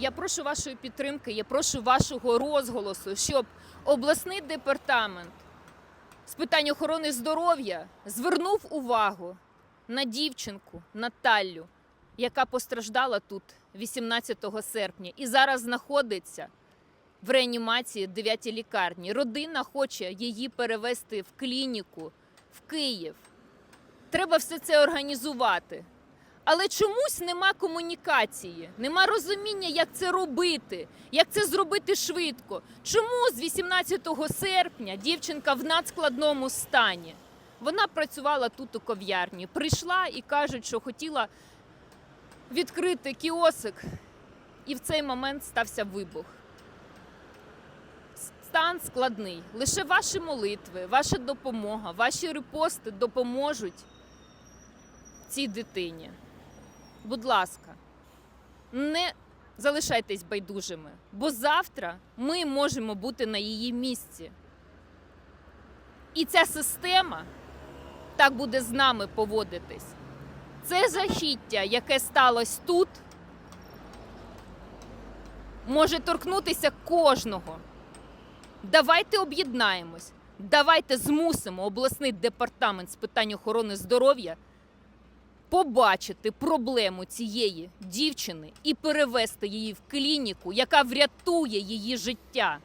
Я прошу вашої підтримки, я прошу вашого розголосу, щоб обласний департамент з питань охорони здоров'я звернув увагу на дівчинку Наталю, яка постраждала тут 18 серпня і зараз знаходиться в реанімації 9 лікарні. Родина хоче її перевести в клініку в Київ. Треба все це організувати. Але чомусь нема комунікації, нема розуміння, як це робити, як це зробити швидко. Чому з 18 серпня дівчинка в надскладному стані? Вона працювала тут у ков'ярні, прийшла і кажуть, що хотіла відкрити кіосик, і в цей момент стався вибух. Стан складний. Лише ваші молитви, ваша допомога, ваші репости допоможуть цій дитині. Будь ласка, не залишайтесь байдужими, бо завтра ми можемо бути на її місці. І ця система так буде з нами поводитись. Це жахіття, яке сталося тут, може торкнутися кожного. Давайте об'єднаємось, давайте змусимо обласний департамент з питань охорони здоров'я побачити проблему цієї дівчини і перевести її в клініку, яка врятує її життя.